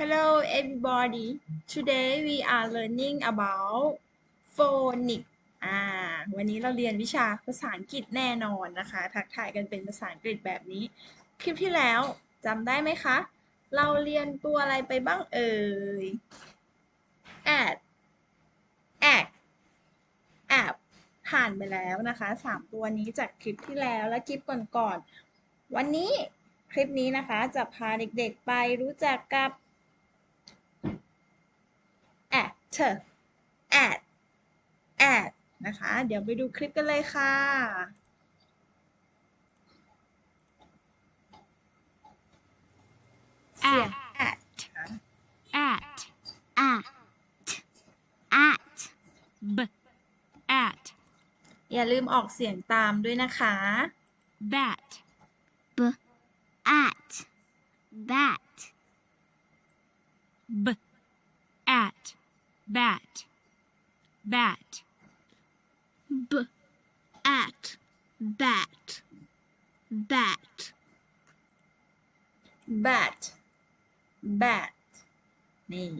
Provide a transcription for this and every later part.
Hello everybody today we are learning about phonics อ่า วันนี้เราเรียนวิชาภาษาอังกฤษแน่นอนนะคะ ทักทายกันเป็นภาษาอังกฤษแบบนี้ คลิปที่แล้วจำได้ไหมคะ เราเรียนตัวอะไรไปบ้างเอ่ย at act app ผ่านไปแล้วนะคะสามตัวนี้จากคลิปที่แล้วและคลิปก่อนๆ วันนี้คลิปนี้นะคะจะพาเด็กๆไปรู้จักกับ at at at นะคะ เดี๋ยวไปดูคลิปกันเลยค่ะเสียง at นะคะ at at at b at อย่าลืมออกเสียงตามด้วยนะคะ bat b at bat b at bat bat b at bat bat bat bat นี่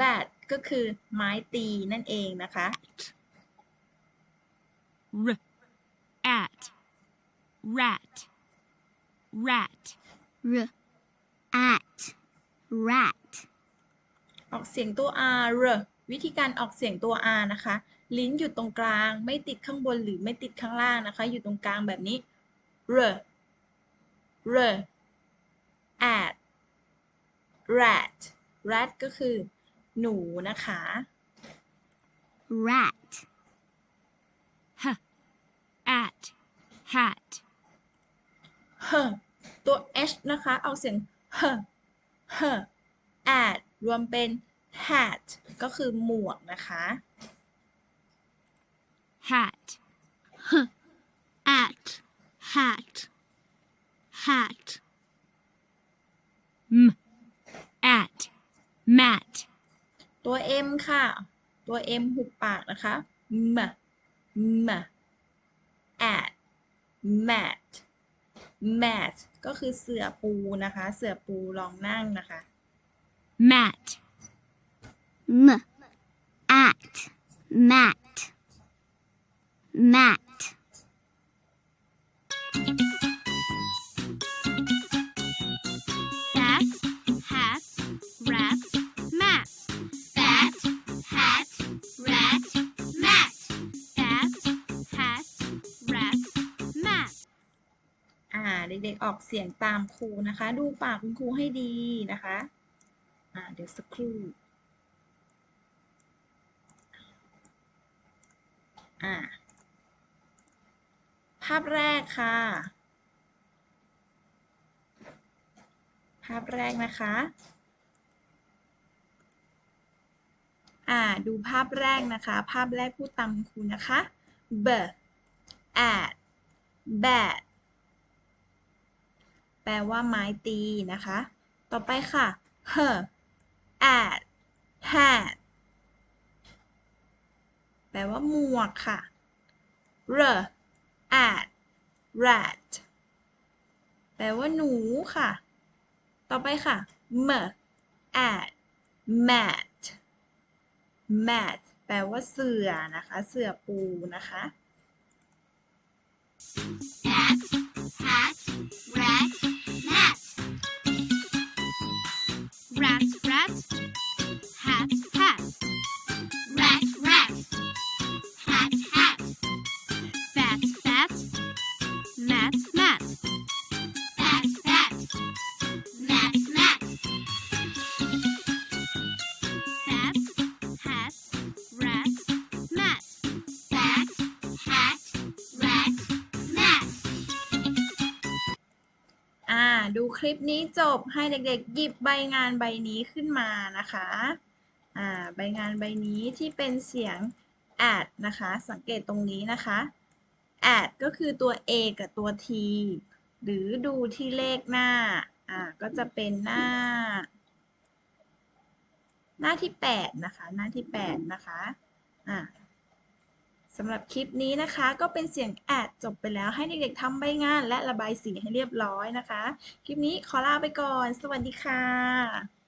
bat ก็คือไม้ตีนั่นเองนะคะ r at rat rat r at rat ออกเสียงตัว r รวิธีการออกเสียงตัว r นะคะ ลิ้นอยู่ตรงกลาง ไม่ติดข้างบนหรือไม่ติดข้างล่างนะคะ อยู่ตรงกลางแบบนี้ r r at rat rat ก็คือ หนูนะคะ rat h at hat h ตัว h นะคะเอาเสียง h h at รวมเป็น hat ก็คือหมวกนะคะ hat at hat hat m at mat ตัว m ค่ะ ตัว m หุบปากนะคะ m m at mat mat ก็คือเสื่อปูนะคะ เสื่อปูรองนั่งนะคะ mat m at mat mat ด็กๆออกเสียงตามครูนะคะ ดูปากคุณครูให้ดีนะคะอ่าเดี๋ยวสักครู่อ่าภาพแรกค่ะ ภาพแรกนะคะอ่าดูภาพแรกนะคะ ภาพแรกพูดตามคุณครูนะคะ b at bat แปลว่าไม้ตีนะคะ ต่อไปค่ะ her at hat แปลว่าหมวกค่ะ r at rat แปลว่าหนูค่ะ ต่อไปค่ะ m at mat mat แปลว่าเสื่อนะคะ เสื่อปูนะคะ bat ดูคลิปนี้จบให้เด็กๆ หยิบใบงานใบนี้ขึ้นมานะคะอ่าใบงานใบนี้ที่เป็นเสียง at นะคะ สังเกตตรงนี้นะคะ at ก็คือตัว a กับตัว t หรือดูที่เลขหน้าอ่าก็จะเป็นหน้า หน้าที่ 8 นะคะ หน้าที่ 8 นะคะอ่า สำหรับคลิปนี้นะคะก็เป็นเสียงแอดจบไปแล้วให้เด็กๆทำใบงานและระบายสีให้เรียบร้อยนะคะ คลิปนี้ขอลาไปก่อน สวัสดีค่ะ